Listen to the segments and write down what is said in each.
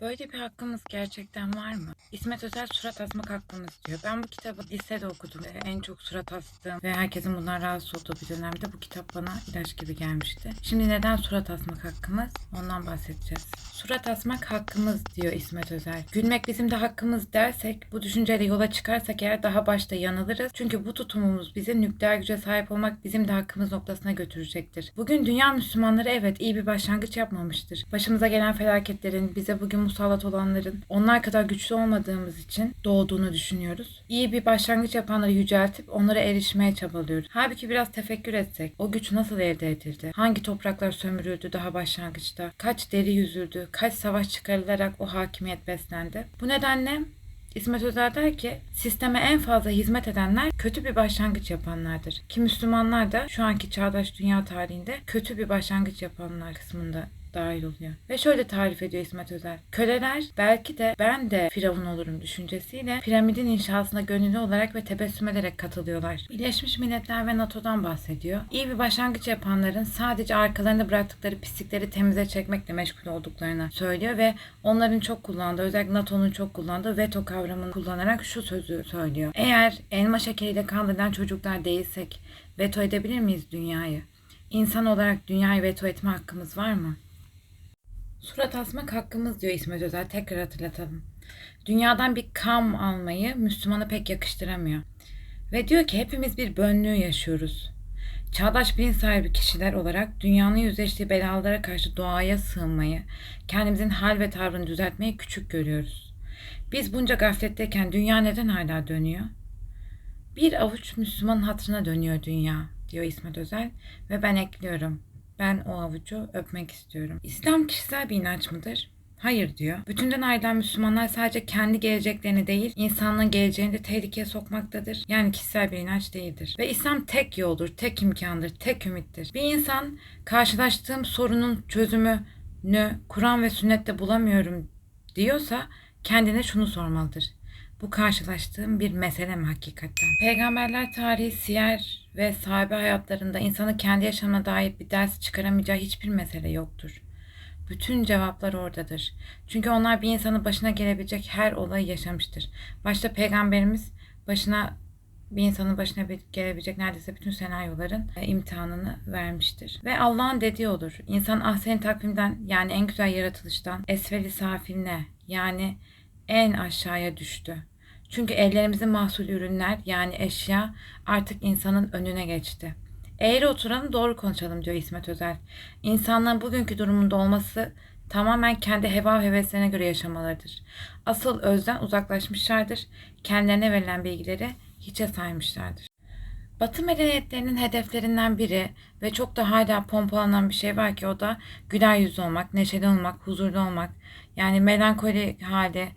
Böyle bir hakkımız gerçekten var mı? İsmet Özel surat asmak hakkımız diyor. Ben bu kitabı lisede okudum. En çok surat astığım ve herkesin bundan rahatsız olduğu bir dönemde bu kitap bana ilaç gibi gelmişti. Şimdi neden surat asmak hakkımız? Ondan bahsedeceğiz. Surat asmak hakkımız diyor İsmet Özel. Gülmek bizim de hakkımız dersek, bu düşünceyle yola çıkarsak eğer daha başta yanılırız. Çünkü bu tutumumuz bizi nükleer güce sahip olmak bizim de hakkımız noktasına götürecektir. Bugün dünya Müslümanları evet iyi bir başlangıç yapmamıştır. Başımıza gelen felaketlerin, bize bugün musallat olanların onlar kadar güçlü olmadığımız için doğduğunu düşünüyoruz. İyi bir başlangıç yapanları yüceltip onlara erişmeye çabalıyoruz. Halbuki biraz tefekkür etsek o güç nasıl elde edildi? Hangi topraklar sömürüldü daha başlangıçta? Kaç deri yüzüldü? Kaç savaş çıkarılarak o hakimiyet beslendi? Bu nedenle İsmet Özel der ki sisteme en fazla hizmet edenler kötü bir başlangıç yapanlardır. Ki Müslümanlar da şu anki çağdaş dünya tarihinde kötü bir başlangıç yapanlar kısmında dahil oluyor. Ve şöyle tarif ediyor İsmet Özel. Köleler belki de ben de firavun olurum düşüncesiyle piramidin inşasına gönüllü olarak ve tebessüm ederek katılıyorlar. Birleşmiş Milletler ve NATO'dan bahsediyor. İyi bir başlangıç yapanların sadece arkalarında bıraktıkları pislikleri temize çekmekle meşgul olduklarını söylüyor ve onların çok kullandığı özellikle NATO'nun çok kullandığı veto kavramını kullanarak şu sözü söylüyor. Eğer elma şekeriyle kandırılan çocuklar değilsek veto edebilir miyiz dünyayı? İnsan olarak dünyayı veto etme hakkımız var mı? Surat asmak hakkımız diyor İsmet Özel. Tekrar hatırlatalım. Dünyadan bir kam almayı Müslümana pek yakıştıramıyor. Ve diyor ki hepimiz bir bönlüğü yaşıyoruz. Çağdaş bilinç sahibi kişiler olarak dünyanın yüzleştiği belalara karşı doğaya sığınmayı, kendimizin hal ve tavrını düzeltmeyi küçük görüyoruz. Biz bunca gafletteyken dünya neden hala dönüyor? Bir avuç Müslüman hatırına dönüyor dünya, diyor İsmet Özel ve ben ekliyorum. Ben o avucu öpmek istiyorum. İslam kişisel bir inanç mıdır? Hayır diyor. Bütünden ayrılan Müslümanlar sadece kendi geleceklerini değil, insanlığın geleceğini de tehlikeye sokmaktadır. Yani kişisel bir inanç değildir. Ve İslam tek yoldur, tek imkandır, tek ümittir. Bir insan karşılaştığım sorunun çözümünü Kur'an ve sünnette bulamıyorum diyorsa kendine şunu sormalıdır. Bu karşılaştığım bir mesele mi hakikaten? Peygamberler tarihi, siyer ve sahabe hayatlarında insanı kendi yaşamına dair bir ders çıkaramayacağı hiçbir mesele yoktur. Bütün cevaplar oradadır. Çünkü onlar bir insanın başına gelebilecek her olayı yaşamıştır. Başta peygamberimiz başına bir insanın başına gelebilecek neredeyse bütün senaryoların e, imtihanını vermiştir. Ve Allah'ın dediği olur. İnsan ahsen takvimden yani en güzel yaratılıştan esfeli safiline yani en aşağıya düştü. Çünkü ellerimizin mahsul ürünler yani eşya artık insanın önüne geçti. Eğri oturanı doğru konuşalım diyor İsmet Özel. İnsanların bugünkü durumunda olması tamamen kendi heva heveslerine göre yaşamalarıdır. Asıl özden uzaklaşmışlardır. Kendilerine verilen bilgileri hiçe saymışlardır. Batı medeniyetlerinin hedeflerinden biri ve çok da hala pompalanan bir şey var ki o da güler yüzlü olmak, neşeli olmak, huzurlu olmak. Yani melankoli hali,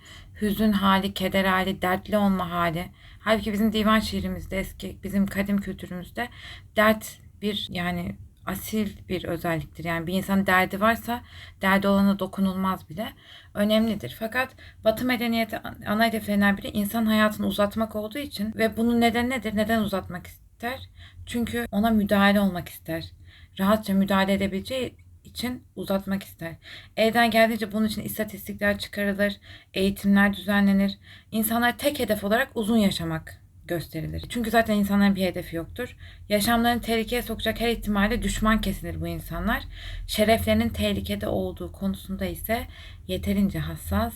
hüzün hali, keder hali, dertli olma hali. Halbuki bizim divan şiirimizde eski, bizim kadim kültürümüzde dert bir yani asil bir özelliktir. Yani bir insan derdi varsa derdi olana dokunulmaz bile. Önemlidir. Fakat Batı medeniyeti ana hedeflerinden biri insan hayatını uzatmak olduğu için ve bunun nedeni nedir? Neden uzatmak ister? Çünkü ona müdahale olmak ister. Rahatça müdahale edebileceği için uzatmak ister. Elden geldiğince bunun için istatistikler çıkarılır, eğitimler düzenlenir. İnsanlar tek hedef olarak uzun yaşamak gösterilir. Çünkü zaten insanların bir hedefi yoktur. Yaşamlarını tehlikeye sokacak her ihtimalle düşman kesilir bu insanlar. Şereflerinin tehlikede olduğu konusunda ise yeterince hassas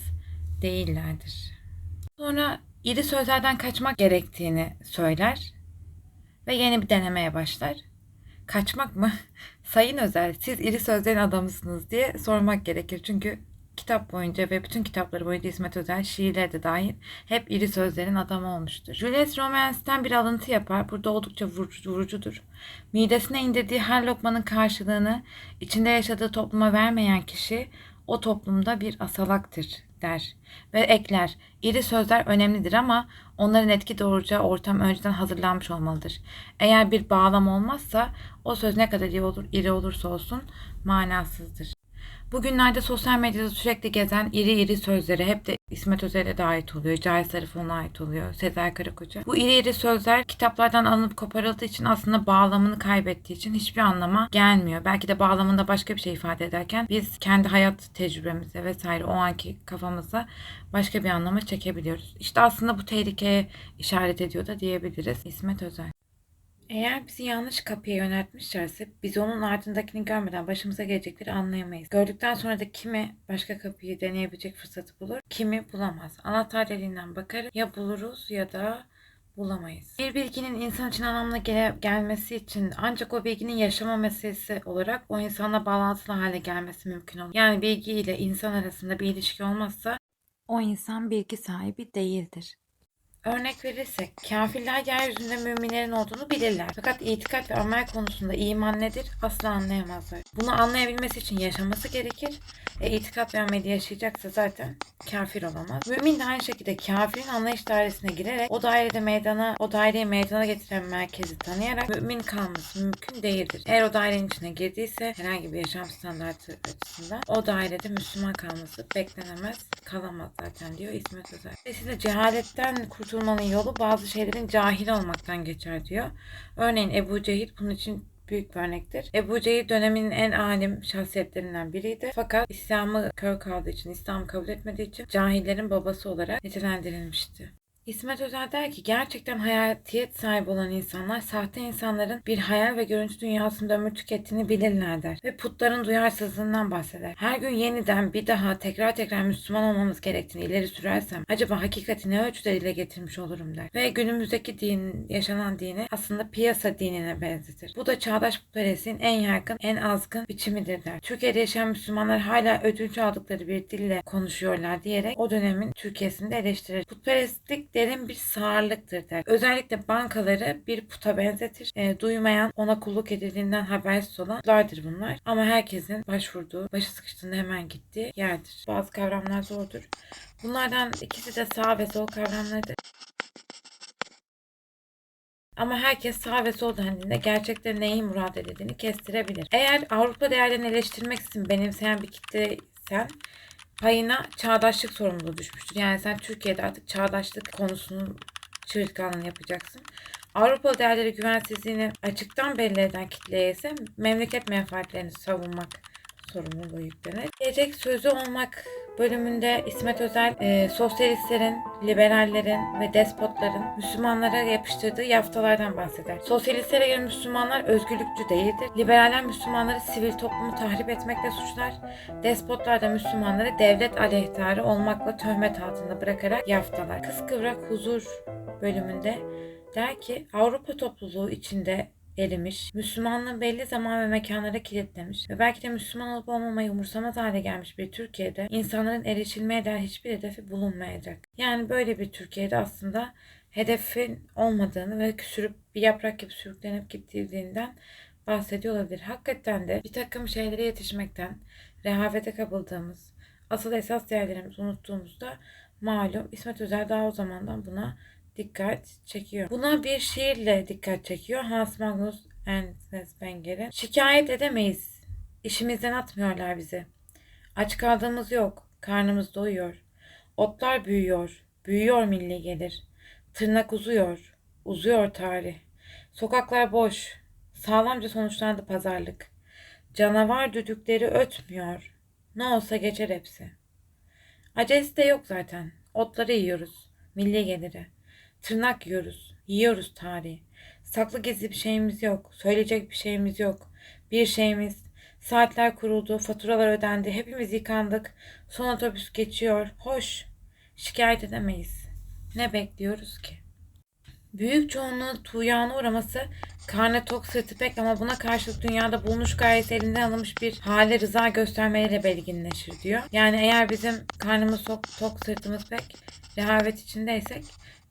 değillerdir. Sonra iri sözlerden kaçmak gerektiğini söyler ve yeni bir denemeye başlar. Kaçmak mı? Sayın Özel, siz iri sözlerin adamısınız diye sormak gerekir. Çünkü kitap boyunca ve bütün kitapları boyunca İsmet Özel şiirleri de dahil hep iri sözlerin adamı olmuştur. Julius Romanes'ten bir alıntı yapar. Burada oldukça vurucu, vurucudur. Midesine indirdiği her lokmanın karşılığını içinde yaşadığı topluma vermeyen kişi o toplumda bir asalaktır der. Ve ekler, iri sözler önemlidir ama onların etki doğuracağı ortam önceden hazırlanmış olmalıdır. Eğer bir bağlam olmazsa o söz ne kadar iyi olur, iri olursa olsun manasızdır. Bugünlerde sosyal medyada sürekli gezen iri iri sözleri hep de İsmet Özel'e de ait oluyor. Cahit Sarıfoğlu'na ait oluyor. Sezer Karakoç'a. Bu iri iri sözler kitaplardan alınıp koparıldığı için aslında bağlamını kaybettiği için hiçbir anlama gelmiyor. Belki de bağlamında başka bir şey ifade ederken biz kendi hayat tecrübemize vesaire o anki kafamıza başka bir anlama çekebiliyoruz. İşte aslında bu tehlikeye işaret ediyor da diyebiliriz İsmet Özel. Eğer bizi yanlış kapıya yöneltmişlerse biz onun ardındakini görmeden başımıza gelecekleri anlayamayız. Gördükten sonra da kimi başka kapıyı deneyebilecek fırsatı bulur, kimi bulamaz. Anahtar deliğinden bakarız ya buluruz ya da bulamayız. Bir bilginin insan için anlamlı gele- gelmesi için ancak o bilginin yaşama meselesi olarak o insanla bağlantılı hale gelmesi mümkün olur. Yani bilgi ile insan arasında bir ilişki olmazsa o insan bilgi sahibi değildir. Örnek verirsek, kafirler yeryüzünde müminlerin olduğunu bilirler. Fakat itikat ve amel konusunda iman nedir asla anlayamazlar. Bunu anlayabilmesi için yaşaması gerekir. E, itikat ve ameli yaşayacaksa zaten kafir olamaz. Mümin de aynı şekilde kafirin anlayış dairesine girerek o dairede meydana, o daireyi meydana getiren merkezi tanıyarak mümin kalması mümkün değildir. Eğer o dairenin içine girdiyse herhangi bir yaşam standartı açısından o dairede Müslüman kalması beklenemez, kalamaz zaten diyor İsmet Özel. Dolayısıyla cehaletten kurtulmanın yolu bazı şeylerin cahil olmaktan geçer diyor. Örneğin Ebu Cehil bunun için büyük bir örnektir. Ebu Cehil döneminin en alim şahsiyetlerinden biriydi. Fakat İslam'ı kör kaldığı için, İslam'ı kabul etmediği için cahillerin babası olarak nitelendirilmişti. İsmet Özel der ki gerçekten hayatiyet sahibi olan insanlar sahte insanların bir hayal ve görüntü dünyasında ömür tükettiğini bilirler der. Ve putların duyarsızlığından bahseder. Her gün yeniden bir daha tekrar tekrar Müslüman olmamız gerektiğini ileri sürersem acaba hakikati ne ölçüde dile getirmiş olurum der. Ve günümüzdeki din, yaşanan dini aslında piyasa dinine benzetir. Bu da çağdaş putperestliğin en yaygın, en azgın biçimidir der. Türkiye'de yaşayan Müslümanlar hala ödünç aldıkları bir dille konuşuyorlar diyerek o dönemin Türkiye'sini de eleştirir. Putperestlik derin bir sağırlıktır der. Özellikle bankaları bir puta benzetir. E, duymayan, ona kulluk edildiğinden habersiz olan putlardır bunlar. Ama herkesin başvurduğu, başı sıkıştığında hemen gittiği yerdir. Bazı kavramlar zordur. Bunlardan ikisi de sağ ve sol kavramlarıdır. Ama herkes sağ ve sol dendiğinde gerçekten neyi murad edildiğini kestirebilir. Eğer Avrupa değerlerini eleştirmek için benimseyen bir kitleysen payına çağdaşlık sorumluluğu düşmüştür. Yani sen Türkiye'de artık çağdaşlık konusunun çığırtkanlığını yapacaksın. Avrupa değerleri güvensizliğini açıktan belli eden kitleye ise memleket menfaatlerini savunmak sorumluluğu yüklenir. Gelecek sözü olmak bölümünde İsmet Özel e, sosyalistlerin, liberallerin ve despotların Müslümanlara yapıştırdığı yaftalardan bahseder. Sosyalistlere göre Müslümanlar özgürlükçü değildir. Liberaller Müslümanları sivil toplumu tahrip etmekle suçlar. Despotlar da Müslümanları devlet aleyhtarı olmakla töhmet altında bırakarak yaftalar. Kıskıvrak huzur bölümünde der ki Avrupa topluluğu içinde erimiş, Müslümanlığı belli zaman ve mekanlara kilitlemiş ve belki de Müslüman olup olmamayı umursamaz hale gelmiş bir Türkiye'de insanların erişilmeye değer hiçbir hedefi bulunmayacak. Yani böyle bir Türkiye'de aslında hedefin olmadığını ve sürüp bir yaprak gibi sürüklenip gittiğinden bahsediyor olabilir. Hakikaten de bir takım şeylere yetişmekten rehavete kapıldığımız, asıl esas değerlerimizi unuttuğumuzda malum İsmet Özel daha o zamandan buna dikkat çekiyor. Buna bir şiirle dikkat çekiyor. Hans Magnus Enzenspenger'in. Şikayet edemeyiz. İşimizden atmıyorlar bizi. Aç kaldığımız yok. Karnımız doyuyor. Otlar büyüyor. Büyüyor milli gelir. Tırnak uzuyor. Uzuyor tarih. Sokaklar boş. Sağlamca sonuçlandı pazarlık. Canavar düdükleri ötmüyor. Ne olsa geçer hepsi. Acelesi de yok zaten. Otları yiyoruz. Milli geliri. Tırnak yiyoruz. Yiyoruz tarihi. Saklı gizli bir şeyimiz yok. Söyleyecek bir şeyimiz yok. Bir şeyimiz. Saatler kuruldu. Faturalar ödendi. Hepimiz yıkandık. Son otobüs geçiyor. Hoş. Şikayet edemeyiz. Ne bekliyoruz ki? Büyük çoğunluğun tuğyana uğraması karnı tok sırtı pek ama buna karşılık dünyada bulunuş gayesi elinden alınmış bir hale rıza göstermeleriyle belginleşir diyor. Yani eğer bizim karnımız tok, tok sırtımız pek rehavet içindeysek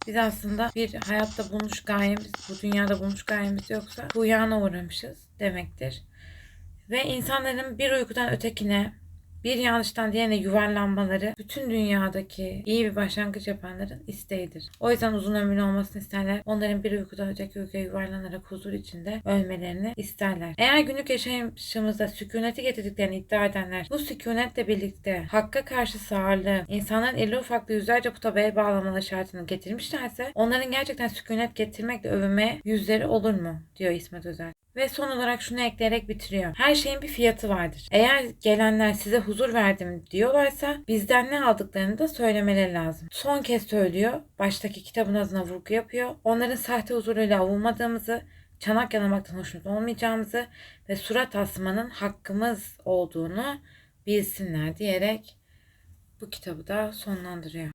biz aslında bir hayatta bulunuş gayemiz, bu dünyada bulunuş gayemiz yoksa tuğyana uğramışız demektir. Ve insanların bir uykudan ötekine bir yanlıştan diğerine yuvarlanmaları bütün dünyadaki iyi bir başlangıç yapanların isteğidir. O yüzden uzun ömürlü olmasını isterler. Onların bir uykudan öteki uykuya yuvarlanarak huzur içinde ölmelerini isterler. Eğer günlük yaşayışımızda sükuneti getirdiklerini iddia edenler bu sükunetle birlikte hakka karşı sağırlığı, insanların eli ufaklı yüzlerce puta bel bağlamaları şartını getirmişlerse onların gerçekten sükunet getirmekle övünmeye yüzleri olur mu? diyor İsmet Özel. Ve son olarak şunu ekleyerek bitiriyor. Her şeyin bir fiyatı vardır. Eğer gelenler size huzur verdim diyorlarsa bizden ne aldıklarını da söylemeleri lazım. Son kez söylüyor. Baştaki kitabın adına vurgu yapıyor. Onların sahte huzuruyla avunmadığımızı, çanak yalamaktan hoşnut olmayacağımızı ve surat asmanın hakkımız olduğunu bilsinler diyerek bu kitabı da sonlandırıyor.